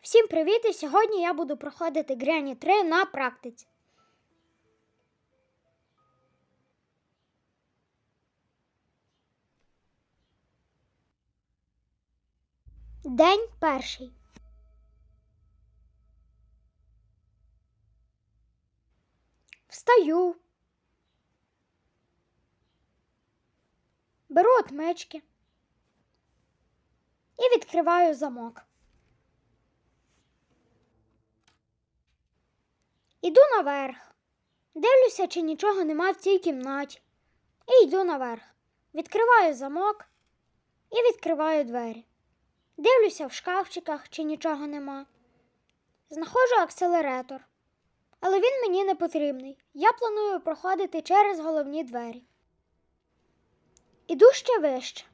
Всім привіт! І сьогодні я буду проходити Granny 3 на практиці. День перший. Встаю. Беру отмички і відкриваю замок. Іду наверх. Дивлюся, чи нічого нема в цій кімнаті. І йду наверх. Відкриваю замок і відкриваю двері. Дивлюся в шкафчиках, чи нічого нема. Знаходжу акселератор. Але він мені не потрібний. Я планую проходити через головні двері. Іду ще вище.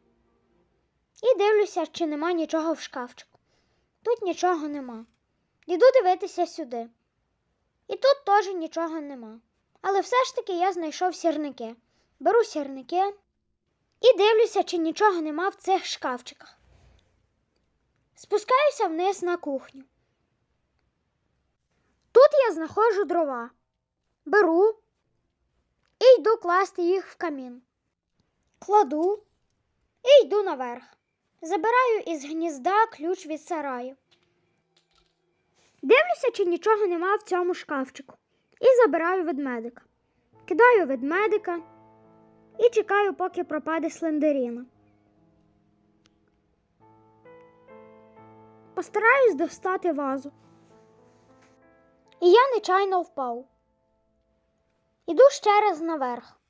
І дивлюся, чи нема нічого в шкафчику. Тут нічого нема. Іду дивитися сюди. І тут теж нічого нема. Але все ж таки я знайшов сірники. Беру сірники і дивлюся, чи нічого нема в цих шкафчиках. Спускаюся вниз на кухню. Тут я знаходжу дрова. Беру і йду класти їх в камін. Кладу і йду наверх. Забираю із гнізда ключ від сараю. Дивлюся, чи нічого нема в цьому шкафчику. І забираю ведмедика. Кидаю ведмедика і чекаю, поки пропаде слендеріна. Постараюсь достати вазу. І я нечайно впав. Іду ще раз наверх.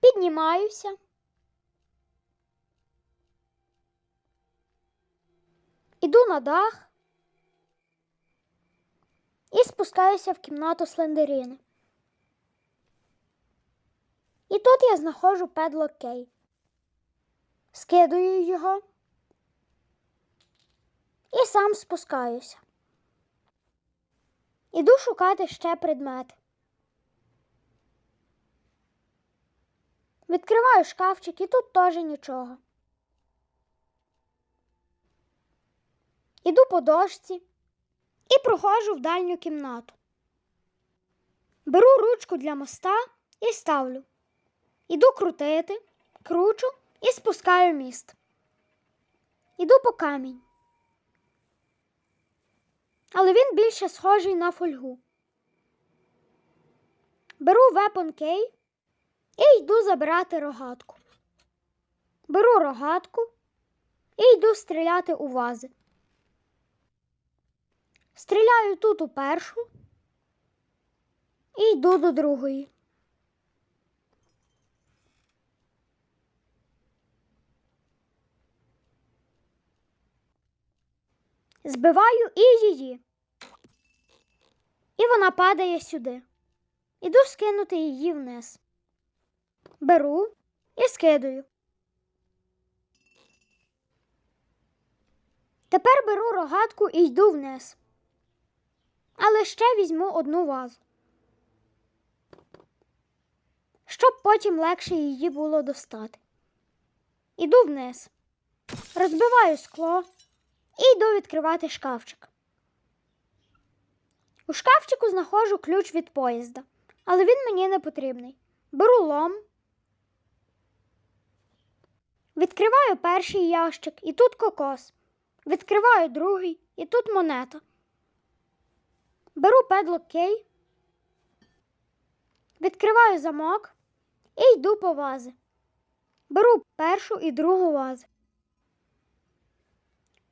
Піднімаюся. Іду на дах і спускаюся в кімнату Слендеріни. І тут я знаходжу педлок Кей. Скидую його і сам спускаюся. Іду шукати ще предмети. Відкриваю шкафчик і тут теж нічого. Іду по дошці і проходжу в дальню кімнату. Беру ручку для моста і ставлю. Іду крутити, кручу і спускаю міст. Іду по камінь. Але він більше схожий на фольгу. Беру Weapon Key і йду забирати рогатку. Беру рогатку і йду стріляти у вази. Стріляю тут у першу і йду до другої. Збиваю і її. І вона падає сюди. Іду скинути її вниз. Беру і скидаю. Тепер беру рогатку і йду вниз. Але ще візьму одну вазу, щоб потім легше її було достати. Іду вниз, розбиваю скло і йду відкривати шкафчик. У шкафчику знаходжу ключ від поїзда, але він мені не потрібний. Беру лом, відкриваю перший ящик і тут кокос. Відкриваю другий і тут монета. Беру педлок кей, відкриваю замок і йду по вази. Беру першу і другу вази.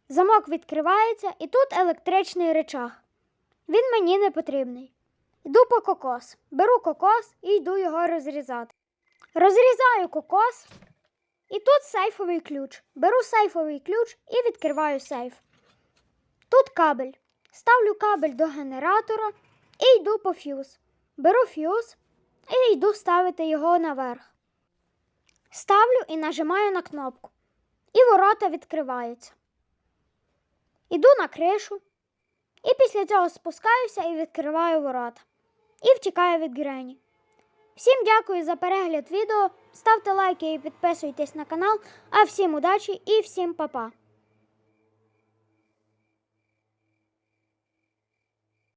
Замок відкривається і тут електричний речах. Він мені не потрібний. Йду по кокос. Беру кокос і йду його розрізати. Розрізаю кокос. І тут сейфовий ключ. Беру сейфовий ключ і відкриваю сейф. Тут кабель. Ставлю кабель до генератора і йду по фюз. Беру фюз і йду ставити його наверх. Ставлю і нажимаю на кнопку. І ворота відкриваються. Іду на кришу. І після цього спускаюся і відкриваю ворота. І втікаю від Грені. Всім дякую за перегляд відео. Ставте лайки і підписуйтесь на канал. А всім удачі і всім па-па!